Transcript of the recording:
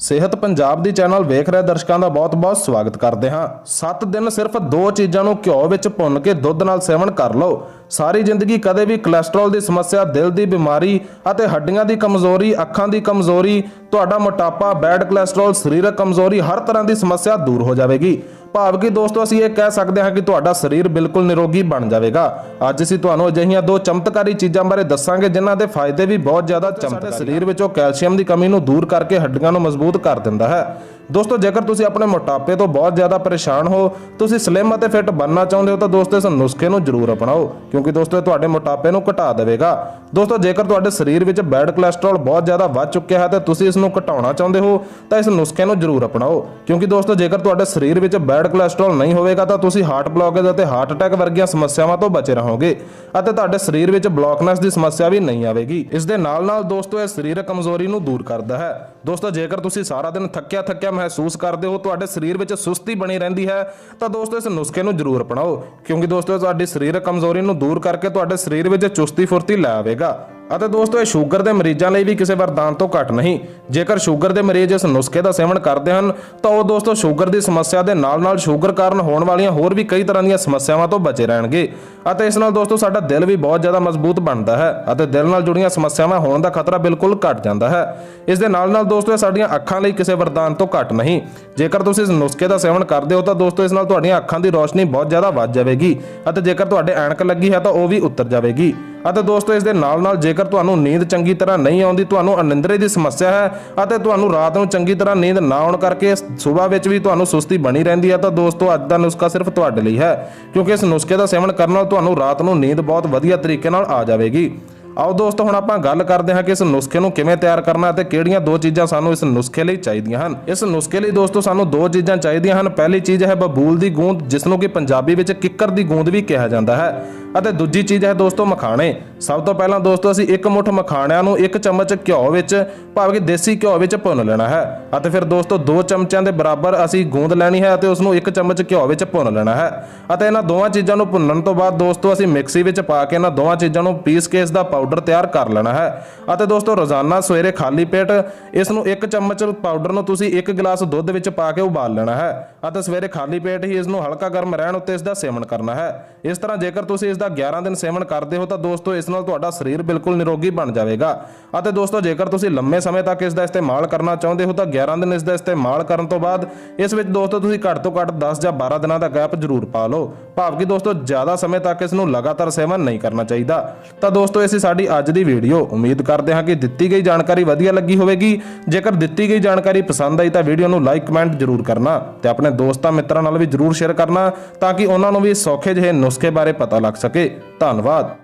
ਸਿਹਤ ਪੰਜਾਬ ਦੀ ਚੈਨਲ ਵੇਖ ਰਹੇ ਦਰਸ਼ਕਾਂ ਦਾ ਬਹੁਤ-ਬਹੁਤ ਸਵਾਗਤ ਕਰਦੇ ਹਾਂ। 7 ਦਿਨ ਸਿਰਫ ਦੋ ਚੀਜ਼ਾਂ ਨੂੰ ਘਿਓ ਵਿੱਚ ਭੁੰਨ ਕੇ ਦੁੱਧ ਨਾਲ ਸੇਵਨ ਕਰ ਲਓ। ਸਾਰੀ ਜ਼ਿੰਦਗੀ ਕਦੇ ਵੀ ਕੋਲੇਸਟ੍ਰੋਲ ਦੀ ਸਮੱਸਿਆ, ਦਿਲ ਦੀ ਬਿਮਾਰੀ ਅਤੇ ਹੱਡੀਆਂ ਦੀ ਕਮਜ਼ੋਰੀ, ਅੱਖਾਂ ਦੀ ਕਮਜ਼ੋਰੀ, ਤੁਹਾਡਾ ਮੋਟਾਪਾ ਬੈਡ ਕੋਲੇਸਟ੍ਰੋਲ ਸਰੀਰਕ ਕਮਜ਼ੋਰੀ, ਹਰ ਤਰ੍ਹਾਂ ਦੀ ਸਮੱਸਿਆ ਦੂਰ ਹੋ ਜਾਵੇਗੀ। ਭਾਵ ਕਿ ਦੋਸਤੋ ਅਸੀਂ ਇਹ ਕਹਿ ਸਕਦੇ ਹਾਂ ਕਿ ਤੁਹਾਡਾ ਸਰੀਰ ਬਿਲਕੁਲ ਨਿਰੋਗੀ ਬਣ ਜਾਵੇਗਾ। ਅੱਜ ਅਸੀਂ ਤੁਹਾਨੂੰ ਅਜਿਹੀਆਂ ਦੋ ਚਮਤਕਾਰੀ ਚੀਜ਼ਾਂ ਬਾਰੇ ਦੱਸਾਂਗੇ ਜਿਨ੍ਹਾਂ ਦੇ ਫਾਇਦੇ ਵੀ ਬਹੁਤ ਜ਼ਿਆਦਾ ਚਮਤਕਾਰੀ ਸਰੀਰ ਵਿੱਚੋਂ ਕੈਲਸ਼ੀਅਮ ਦੀ ਕਮੀ ਨੂੰ ਦੂਰ ਕਰਕੇ ਹੱਡੀਆਂ ਨੂੰ ਮਜ਼ਬੂਤ ਕਰ ਦਿੰਦਾ ਹੈ। ਦੋਸਤੋ, ਜੇਕਰ ਤੁਸੀਂ ਆਪਣੇ ਮੋਟਾਪੇ ਤੋਂ ਬਹੁਤ ਜ਼ਿਆਦਾ ਪਰੇਸ਼ਾਨ ਹੋ, ਤੁਸੀਂ ਸਲਿਮ ਅਤੇ ਫਿੱਟ ਬਣਨਾ ਚਾਹੁੰਦੇ ਹੋ ਤਾਂ ਦੋਸਤੋ, ਇਸ ਨੁਸਖੇ ਨੂੰ ਜ਼ਰੂਰ ਅਪਣਾਓ, ਕਿਉਂਕਿ ਦੋਸਤੋ, ਇਹ ਤੁਹਾਡੇ ਮੋਟਾਪੇ ਨੂੰ ਘਟਾ ਦੇਵੇਗਾ। ਦੋਸਤੋ, ਜੇਕਰ ਤੁਹਾਡੇ ਸਰੀਰ ਵਿੱਚ ਬੈਡ ਕੋਲੇਸਟ੍ਰੋਲ ਬਹੁਤ ਜ਼ਿਆਦਾ ਵੱਧ ਚੁੱਕਿਆ ਹੈ ਤੇ ਤੁਸੀਂ ਇਸ ਨੂੰ ਘਟਾਉਣਾ ਚਾਹੁੰਦੇ ਹੋ, ਤਾਂ ਇਸ ਨੁਸਖੇ ਨੂੰ ਜ਼ਰੂਰ ਅਪਣਾਓ, ਕਿਉਂਕਿ ਦੋਸਤੋ, ਜੇਕਰ ਤੁਹਾਡੇ ਸਰੀਰ ਵਿੱਚ ਬੈਡ ਕੋਲੇਸਟ੍ਰੋਲ ਨਹੀਂ ਹੋਵੇਗਾ, ਤਾਂ ਤੁਸੀਂ ਹਾਰਟ ਬਲੌਕੇਜ ਅਤੇ ਹਾਰਟ ਅਟੈਕ ਵਰਗੀਆਂ ਸਮੱਸਿਆਵਾਂ ਤੋਂ ਬਚੇ ਰਹੋਗੇ ਅਤੇ ਤੁਹਾਡੇ ਸਰੀਰ ਵਿੱਚ ਬਲੌਕਨੈਸ ਦੀ ਸਮੱਸਿਆ ਵੀ ਨਹੀਂ ਆਵੇਗੀ। ਇਸ ਦੇ ਨਾਲ ਨਾਲ ਦੋਸਤੋ, ਇਹ ਸਰੀਰਕ ਕਮਜ਼ੋਰੀ ਨੂੰ ਦੂਰ ਕਰਦਾ ਹੈ। ਦੋਸਤੋ, ਜੇਕਰ ਤੁਸੀਂ ਸਾਰਾ ਦਿਨ ਥੱਕਿਆ ਥੱਕਿਆ ਮਹਿਸੂਸ ਕਰਦੇ ਹੋ, ਤੁਹਾਡੇ ਸਰੀਰ ਵਿੱਚ ਸੁਸਤੀ ਬਣੀ ਰਹਿੰਦੀ ਹੈ, ਤਾਂ ਦੋਸਤੋ ਇਸ ਨੁਸਖੇ ਨੂੰ ਜ਼ਰੂਰ ਅਪਣਾਓ, ਕਿਉਂਕਿ ਦੋਸਤੋ ਤੁਹਾਡੀ ਸਰੀਰਕ ਕਮਜ਼ੋਰੀ ਨੂੰ ਦੂਰ ਕਰਕੇ ਤੁਹਾਡੇ ਸਰੀਰ ਵਿੱਚ ਚੁਸਤੀ ਫੁਰਤੀ ਲੈ ਆਵੇਗਾ। ਅਤੇ ਦੋਸਤੋ, ਇਹ ਸ਼ੂਗਰ ਦੇ ਮਰੀਜ਼ਾਂ ਲਈ ਵੀ ਕਿਸੇ ਵਰਦਾਨ ਤੋਂ ਘੱਟ ਨਹੀਂ। ਜੇਕਰ ਸ਼ੂਗਰ ਦੇ ਮਰੀਜ਼ ਇਸ ਨੁਸਖੇ ਦਾ ਸੇਵਨ ਕਰਦੇ ਹਨ, ਤਾਂ ਉਹ ਦੋਸਤੋ, ਸ਼ੂਗਰ ਦੀ ਸਮੱਸਿਆ ਦੇ ਨਾਲ-ਨਾਲ ਸ਼ੂਗਰ ਕਾਰਨ ਹੋਣ ਵਾਲੀਆਂ ਹੋਰ ਵੀ ਕਈ ਤਰ੍ਹਾਂ ਦੀਆਂ ਸਮੱਸਿਆਵਾਂ ਤੋਂ ਬਚੇ ਰਹਿਣਗੇ। ਅਤੇ ਇਸ ਨਾਲ ਦੋਸਤੋ, ਸਾਡਾ ਦਿਲ ਵੀ ਬਹੁਤ ਜ਼ਿਆਦਾ ਮਜ਼ਬੂਤ ਬਣਦਾ ਹੈ ਅਤੇ ਦਿਲ ਨਾਲ ਜੁੜੀਆਂ ਸਮੱਸਿਆਵਾਂ ਹੋਣ ਦਾ ਖਤਰਾ ਬਿਲਕੁਲ ਘਟ ਜਾਂਦਾ ਹੈ। ਇਸ ਦੇ ਨਾਲ-ਨਾਲ ਦੋਸਤੋ, ਇਹ ਸਾਡੀਆਂ ਅੱਖਾਂ ਲਈ ਕਿਸੇ ਵਰਦਾਨ ਤੋਂ ਘੱਟ ਨਹੀਂ। ਜੇਕਰ ਤੁਸੀਂ ਇਸ ਨੁਸਖੇ ਦਾ ਸੇਵਨ ਕਰਦੇ ਹੋ, ਤਾਂ ਦੋਸਤੋ, ਇਸ ਨਾਲ ਤੁਹਾਡੀਆਂ ਅੱਖਾਂ ਦੀ ਰੋਸ਼ਨੀ ਬਹੁਤ ਜ਼ਿਆਦਾ ਵੱਧ ਜਾਵੇਗੀ ਅਤੇ ਜੇਕਰ ਤੁਹਾਡੇ ਐਨਕ ਲੱਗੀ ਹੈ, ਤਾਂ ਉਹ ਵੀ ਉਤਰ ਜਾਵੇਗੀ। ਅਤੇ ਦੋਸਤੋ, ਇਸ ਦੇ ਨਾਲ ਨਾਲ ਜੇਕਰ ਤੁਹਾਨੂੰ ਨੀਂਦ ਚੰਗੀ ਤਰ੍ਹਾਂ ਨਹੀਂ ਆਉਂਦੀ, ਤੁਹਾਨੂੰ ਅਨਿੰਦਰੇ ਦੀ ਸਮੱਸਿਆ ਹੈ ਅਤੇ ਤੁਹਾਨੂੰ ਰਾਤ ਨੂੰ ਚੰਗੀ ਤਰ੍ਹਾਂ ਨੀਂਦ ਨਾ ਆਉਣ ਕਰਕੇ ਸਵੇਰ ਵਿੱਚ ਵੀ ਤੁਹਾਨੂੰ ਸੁਸਤੀ ਬਣੀ ਰਹਿੰਦੀ ਹੈ, ਤਾਂ ਦੋਸਤੋ, ਅੱਜ ਦਾ ਨੁਸਖਾ ਸਿਰਫ ਤੁਹਾਡੇ ਲਈ ਹੈ। ਕਿਉਂਕਿ ਇਸ ਨੁਸਖੇ ਦਾ ਸੇਵਨ ਕਰਨ ਨਾਲ ਤੁਹਾਨੂੰ ਰਾਤ ਨੂੰ ਨੀਂਦ ਬਹੁਤ ਵਧੀਆ ਤਰੀਕੇ ਨਾਲ ਆ ਜਾਵੇਗੀ। ਆਓ ਦੋਸਤੋ, ਹੁਣ ਆਪਾਂ ਗੱਲ ਕਰਦੇ ਹਾਂ ਕਿ ਇਸ ਨੁਸਖੇ ਨੂੰ ਕਿਵੇਂ ਤਿਆਰ ਕਰਨਾ ਅਤੇ ਕਿਹੜੀਆਂ ਦੋ ਚੀਜ਼ਾਂ ਸਾਨੂੰ ਇਸ ਨੁਸਖੇ ਲਈ ਚਾਹੀਦੀਆਂ ਹਨ। ਇਸ ਨੁਸਖੇ ਲਈ ਦੋਸਤੋ, ਸਾਨੂੰ ਦੋ ਚੀਜ਼ਾਂ ਚਾਹੀਦੀਆਂ ਹਨ। ਪਹਿਲੀ ਚੀਜ਼ ਹੈ ਬਬੂਲ ਦੀ ਗੂੰਦ, ਜਿਸ ਨੂੰ ਕਿ ਪੰਜਾਬੀ ਵਿੱਚ ਕਿੱਕਰ ਦੀ ਗੂੰਦ ਵੀ ਕਿਹਾ ਜਾਂਦਾ ਹੈ। ਅਤੇ ਦੂਜੀ ਚੀਜ਼ ਹੈ ਦੋਸਤੋ ਮਖਾਣੇ। ਸਭ ਤੋਂ ਪਹਿਲਾਂ ਦੋਸਤੋ ਅਸੀਂ ਇੱਕ ਮੁੱਠ ਮਖਾਣਿਆਂ ਨੂੰ ਇੱਕ ਚਮਚ ਘਿਓ ਵਿੱਚ ਭਾਵ ਕਿ ਦੇਸੀ ਘਿਓ ਵਿੱਚ ਭੁੰਨ ਲੈਣਾ ਹੈ। ਅਤੇ ਫਿਰ ਦੋਸਤੋ ਦੋ ਚਮਚਿਆਂ ਦੇ ਬਰਾਬਰ ਅਸੀਂ ਗੂੰਦ ਲੈਣੀ ਹੈ ਅਤੇ ਉਸ ਨੂੰ ਇੱਕ ਚਮਚ ਘਿਓ ਵਿੱਚ ਭੁੰਨ ਲੈਣਾ ਹੈ। ਅਤੇ ਇਹਨਾਂ ਦੋਵਾਂ ਚੀਜ਼ਾਂ ਨੂੰ ਭੁੰਨਣ ਤੋਂ ਬਾਅਦ ਦੋਸਤੋ ਅਸੀਂ ਮਿਕਸੀ ਵਿੱਚ ਪਾ ਕੇ ਇਹਨਾਂ ਦੋਵਾਂ ਚੀਜ਼ਾਂ ਨੂੰ ਪੀਸ ਕੇ ਇਸ ਦਾ ਪਾਊਡਰ ਤਿਆਰ ਕਰ ਲੈਣਾ ਹੈ। ਅਤੇ ਦੋਸਤੋ ਰੋਜ਼ਾਨਾ ਸਵੇਰੇ ਖਾਲੀ ਪੇਟ ਇਸ ਨੂੰ ਇੱਕ ਚਮਚ ਪਾਊਡਰ ਨੂੰ ਤੁਸੀਂ ਇੱਕ ਗਲਾਸ ਦੁੱਧ ਵਿੱਚ ਪਾ ਕੇ ਉਬਾਲ ਲੈਣਾ ਹੈ। ਅਤੇ ਸਵੇਰੇ ਖਾਲੀ ਪੇਟ ਹੀ ਇਸ ਨੂੰ ਹਲਕਾ ਗਰਮ ਰਹਿਣ ਉੱਤੇ ਇਸ ਦਾ ਸੇਵਨ ਕਰਨਾ ਹੈ। ਇਸ ਤਰ੍ਹਾਂ ਜੇਕਰ ਤੁਸੀਂ ਇਸ ਦਾ 11 ਦਿਨ ਸੇਵਨ ਕਰਦੇ ਹੋ ਤਾਂ ਦੋਸਤੋ ਇਸ ਨਾਲ ਤੁਹਾਡਾ ਸਰੀਰ ਬਿਲਕੁਲ ਨਿਰੋਗੀ ਬਣ ਜਾਵੇਗਾ। ਅਤੇ ਦੋਸਤੋ ਜੇਕਰ ਤੁਸੀਂ ਲੰਮੇ ਸਮੇਂ ਤੱਕ ਇਸ ਦਾ ਇਸਤੇਮਾਲ ਕਰਨਾ ਚਾਹੁੰਦੇ ਹੋ ਤਾਂ 11 ਦਿਨ ਇਸ ਦਾ ਇਸਤੇਮਾਲ ਕਰਨ ਤੋਂ ਬਾਅਦ ਇਸ ਵਿੱਚ ਦੋਸਤੋ ਤੁਸੀਂ ਘੱਟ ਤੋਂ ਘੱਟ 10 ਜਾਂ 12 ਦਿਨਾਂ ਦਾ ਗੈਪ ਜ਼ਰੂਰ ਪਾ ਲਓ। ਭਾਵ ਕਿ ਦੋਸਤੋ ਜ਼ਿਆਦਾ ਸਮੇਂ ਤੱਕ ਇਸ ਨੂੰ ਲਗਾਤਾਰ ਸੇਵਨ ਨਹੀਂ ਕਰਨਾ ਚਾਹੀਦਾ। ਤਾਂ ਦੋਸਤੋ ਇਹ ਸੀ ਸਾਡੀ ਅੱਜ ਦੀ ਵੀਡੀਓ। ਉਮੀਦ ਕਰਦੇ ਹਾਂ ਕਿ ਦਿੱਤੀ ਗਈ ਜਾਣਕਾਰੀ ਵਧੀਆ ਲੱਗੀ ਹੋਵੇਗੀ। ਜੇਕਰ ਦਿੱਤੀ ਗਈ ਜਾਣਕਾਰੀ ਪਸੰਦ ਆਈ ਤਾਂ ਵੀਡੀਓ ਨੂੰ ਲਾਈਕ, ਕਮੈਂਟ ਜ਼ਰੂਰ ਕਰਨਾ ਤੇ ਆਪਣੇ ਦੋਸਤਾਂ ਮਿੱਤਰਾਂ ਨਾਲ ਵੀ ਜ਼ਰੂਰ ਸ਼ੇਅਰ ਕਰਨਾ ਤਾਂ ਕਿ ਉਹਨਾਂ ਨੂੰ ਵੀ ਸੌਖੇ ਜਿਹੇ ਨੁਸਖੇ ਬਾਰੇ ਪਤਾ ਲੱਗ ਸਕੇ। ਸਕੇ। ਧੰਨਵਾਦ।